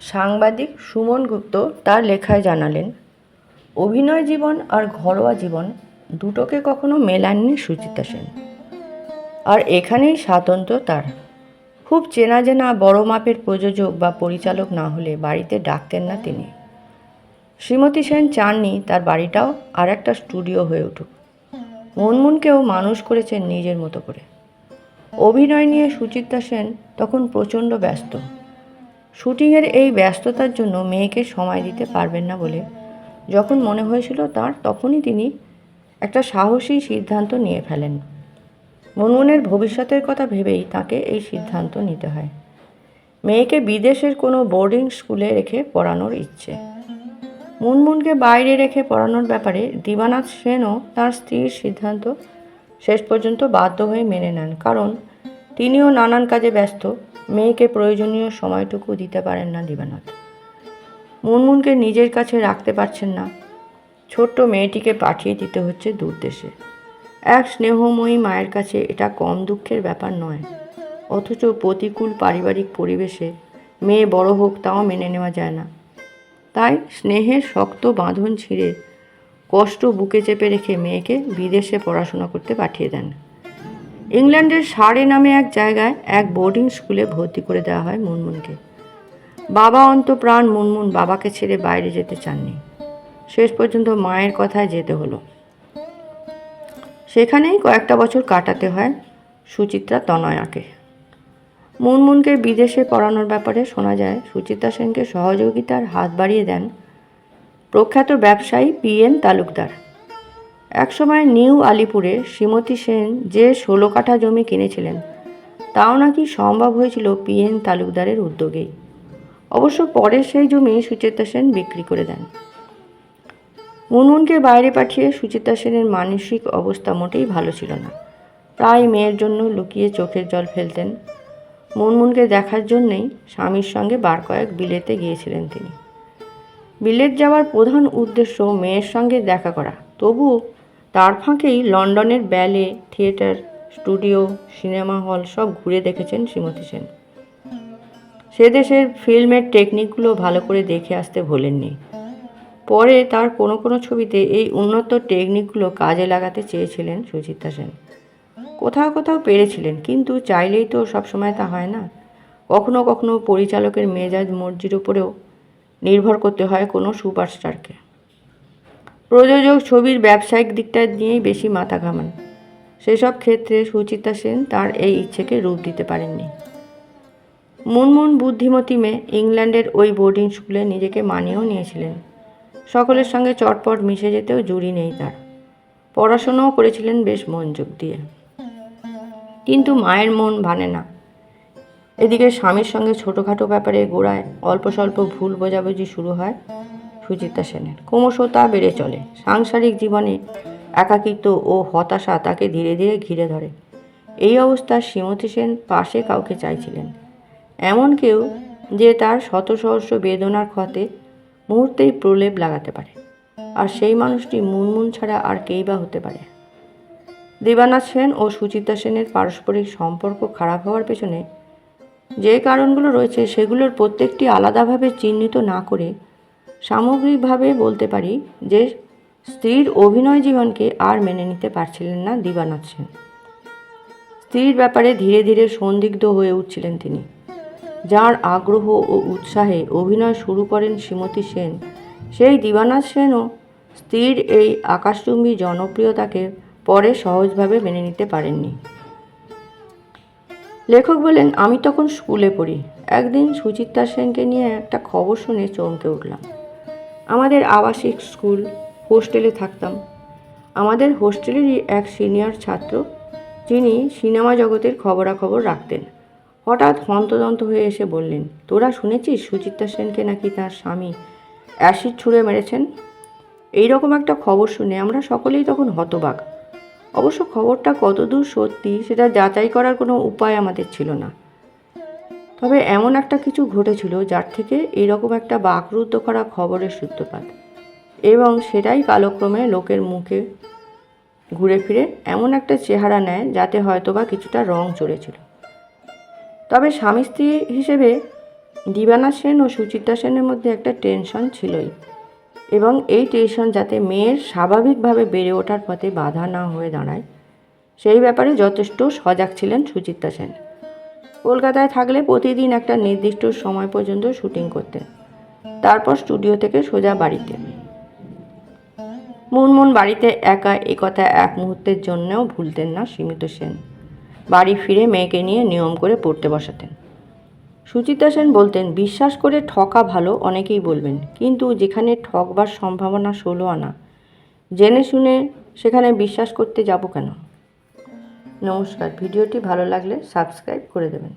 সাংবাদিক সুমন গুপ্ত তার লেখায় জানালেন, অভিনয় জীবন আর ঘরোয়া জীবন দুটোকে কখনো মেলাননি সুচিতা সেন। আর এখানেই স্বাতন্ত্র তার। খুব চেনা জেনা বড় মাপের প্রযোজক বা পরিচালক না হলে বাড়িতে ডাকতেন না তিনি। শ্রীমতী সেন চাননি তার বাড়িটাও আর একটা স্টুডিও হয়ে উঠুক। মনমুনকেও মানুষ করেছেন নিজের মতো করে। অভিনয় নিয়ে সুচিত্রা সেন তখন প্রচণ্ড ব্যস্ত। শুটিংয়ের এই ব্যস্ততার জন্য মেয়েকে সময় দিতে পারবেন না বলে। যখন মনে হয়েছিল তার, তখনই তিনি একটা সাহসী সিদ্ধান্ত নিয়ে ফেলেন। মনমুনের ভবিষ্যতের কথা ভেবেই তাকে এই সিদ্ধান্ত নিতে হয়। মেয়েকে বিদেশের কোনো বোর্ডিং স্কুলে রেখে পড়ানোর ইচ্ছে। মুনমুনকে বাইরে রেখে পড়ানোর ব্যাপারে দিবানাথ সেনও তার স্ত্রীর সিদ্ধান্ত শেষ পর্যন্ত বাধ্য হয়ে মেনে নেন। কারণ তিনিও নানান কাজে ব্যস্ত। মেয়েকে প্রয়োজনীয় সময়টুকু দিতে পারেন না দিবানাথ। মুনমুনকে নিজের কাছে রাখতে পারছেন না। ছোট্ট মেয়েটিকে পাঠিয়ে দিতে হচ্ছে দূর দেশে এক স্নেহময়ী মায়ের কাছে এটা কম দুঃখের ব্যাপার নয়। অথচ প্রতিকূল পারিবারিক পরিবেশে মেয়ে বড় হোক তাও মেনে নেওয়া যায় না। তাই স্নেহের শক্ত বাঁধন ছিঁড়ে কষ্ট বুকে চেপে রেখে মেয়েকে বিদেশে পড়াশোনা করতে পাঠিয়ে দেন। ইংল্যান্ডের সারে নামে এক জায়গায় এক বোর্ডিং স্কুলে ভর্তি করে দেওয়া হয় মুনমুনকে। বাবা অন্ত প্রাণ মুনমুন বাবাকে ছেড়ে বাইরে যেতে চাননি। শেষ পর্যন্ত মায়ের কথায় যেতে হলো। সেখানেই কয়েকটা বছর কাটাতে হয় সুচিত্রা তনয়াকে। মুনমুনকে বিদেশে পড়ানোর ব্যাপারে শোনা যায়, সুচিত্রা সেনকে সহযোগিতার হাত বাড়িয়ে দেন প্রখ্যাত ব্যবসায়ী পি এন তালুকদার। একসময় নিউ আলিপুরে শ্রীমতী সেন যে ষোলো কাঠা জমি কিনেছিলেন, তাও নাকি সম্ভব হয়েছিল পি এন তালুকদারের উদ্যোগেই। অবশ্য পরে সেই জমি সুচিত্রা সেন বিক্রি করে দেন। মুনমুনকে বাইরে পাঠিয়ে সুচিত্রা সেনের মানসিক অবস্থা মোটেই ভালো ছিল না। প্রায় মেয়ের জন্য লুকিয়ে চোখের জল ফেলতেন। মুনমুনকে দেখার জন্যেই স্বামীর সঙ্গে বার কয়েক বিলেতে গিয়েছিলেন তিনি। বিলেত যাওয়ার প্রধান উদ্দেশ্য মেয়ের সঙ্গে দেখা করা। তবু তার ফাঁকেই লন্ডনের ব্যালে, থিয়েটার, স্টুডিও, সিনেমা হল সব ঘুরে দেখেছেন শ্রীমতী সেন। সে দেশের ফিল্মের টেকনিকগুলো ভালো করে দেখে আসতে ভোলেননি। পরে তার কোনো কোনো ছবিতে এই উন্নত টেকনিকগুলো কাজে লাগাতে চেয়েছিলেন সুচিত্রা সেন। কোথাও কোথাও পেরেছিলেন, কিন্তু চাইলেই তো সবসময় তা হয় না। কখনো কখনো পরিচালকের মেজাজ মর্জির উপরেও নির্ভর করতে হয় কোনো সুপারস্টারকে। প্রযোজক ছবির ব্যবসায়িক দিকটা নিয়েই বেশি মাথা ঘামান। সেসব ক্ষেত্রে সুচিত্রা সেন তার এই ইচ্ছেকে রূপ দিতে পারেননি। মুনমুন বুদ্ধিমতী মেয়ে ইংল্যান্ডের ওই বোর্ডিং স্কুলে নিজেকে মানিয়েও নিয়েছিলেন। সকলের সঙ্গে চটপট মিশে যেতেও জুড়ি নেই তার। পড়াশোনাও করেছিলেন বেশ মনোযোগ দিয়ে। কিন্তু মায়ের মন ভানে না। এদিকে স্বামীর সঙ্গে ছোটোখাটো ব্যাপারে গোড়ায় অল্প স্বল্প ভুল বোঝাবুঝি শুরু হয়। সুচিত্রা সেনের। ক্রমশ তা বেড়ে চলে। সাংসারিক জীবনে একাকিত্ব ও হতাশা তাকে ধীরে ধীরে ঘিরে ধরে। এই অবস্থায় শ্রীমতী সেন পাশে কাউকে চাইছিলেন। এমন কেউ যে তার শত সহস্র বেদনার ক্ষতে মুহূর্তেই প্রলেপ লাগাতে পারে। আর সেই মানুষটি মুনমুন ছাড়া আর কেই বা হতে পারে। দেবানাথ সেন ও সুচিত্রা সেনের পারস্পরিক সম্পর্ক খারাপ হওয়ার পেছনে যে কারণগুলো রয়েছে সেগুলোর প্রত্যেকটি আলাদাভাবে চিহ্নিত না করে সামগ্রিকভাবে বলতে পারি যে স্ত্রীর অভিনয় জীবনকে আর মেনে নিতে পারছিলেন না দিবানাথ সেন। স্ত্রীর ব্যাপারে ধীরে ধীরে সন্দিগ্ধ হয়ে উঠছিলেন তিনি। যার আগ্রহ ও উৎসাহে অভিনয় শুরু করেন শ্রীমতী সেন। সেই দিবানাথ সেনও স্ত্রীর এই আকাশচুম্বী জনপ্রিয়তাকে পরে সহজভাবে মেনে নিতে পারেননি। লেখক বলেন, আমি তখন স্কুলে পড়ি। একদিন সুচিত্রা সেনকে নিয়ে একটা খবর শুনে চমকে উঠলাম। আমাদের আবাসিক স্কুল হোস্টেলে থাকতাম। আমাদের হোস্টেলেরই এক সিনিয়র ছাত্র, যিনি সিনেমা জগতের খবরাখবর রাখতেন। হঠাৎ হন্তদন্ত হয়ে এসে বললেন, তোরা শুনেছিস সুচিত্রা সেনকে নাকি তার স্বামী অ্যাসিড ছুঁড়ে মেরেছেন? এই রকম একটা খবর শুনে আমরা সকলেই তখন হতবাক। অবশ্য খবরটা কতদূর সত্যি সেটা যাচাই করার কোনো উপায় আমাদের ছিল না। তবে এমন একটা কিছু ঘটেছিল যার থেকে এরকম একটা বাকরুদ্ধ করা খবরের সূত্রপাত। এবং সেটাই কালক্রমে লোকের মুখে ঘুরে ফিরে এমন একটা চেহারা নেয় যাতে হয়তোবা কিছুটা রং চড়েছিল। তবে স্বামী স্ত্রী হিসেবে দিবানা সেন ও সুচিত্রা সেনের মধ্যে একটা টেনশন ছিলই। এবং এই টেনশন যাতে মেয়ের স্বাভাবিকভাবে বেড়ে ওঠার পথে বাধা না হয়ে দাঁড়ায়, সেই ব্যাপারে যথেষ্ট সজাগ ছিলেন সুচিত্রা সেন। কলকাতায় থাকলে প্রতিদিন একটা নির্দিষ্ট সময় পর্যন্ত শুটিং করতেন তারপর স্টুডিও থেকে সোজা বাড়িতে। মুনমুন বাড়িতে একা এ কথা এক মুহূর্তের জন্যও ভুলতেন না সীমিত সেন। বাড়ি ফিরে মেয়েকে নিয়ে নিয়ম করে পড়তে বসাতেন। সুচিত্রা সেন বলতেন, বিশ্বাস করে ঠকা ভালো, অনেকেই বলবেন। কিন্তু যেখানে ঠকবার সম্ভাবনা ষোলো আনা, জেনে শুনে সেখানে বিশ্বাস করতে যাব কেন? নমস্কার। ভিডিওটি ভালো লাগলে সাবস্ক্রাইব করে দেবেন।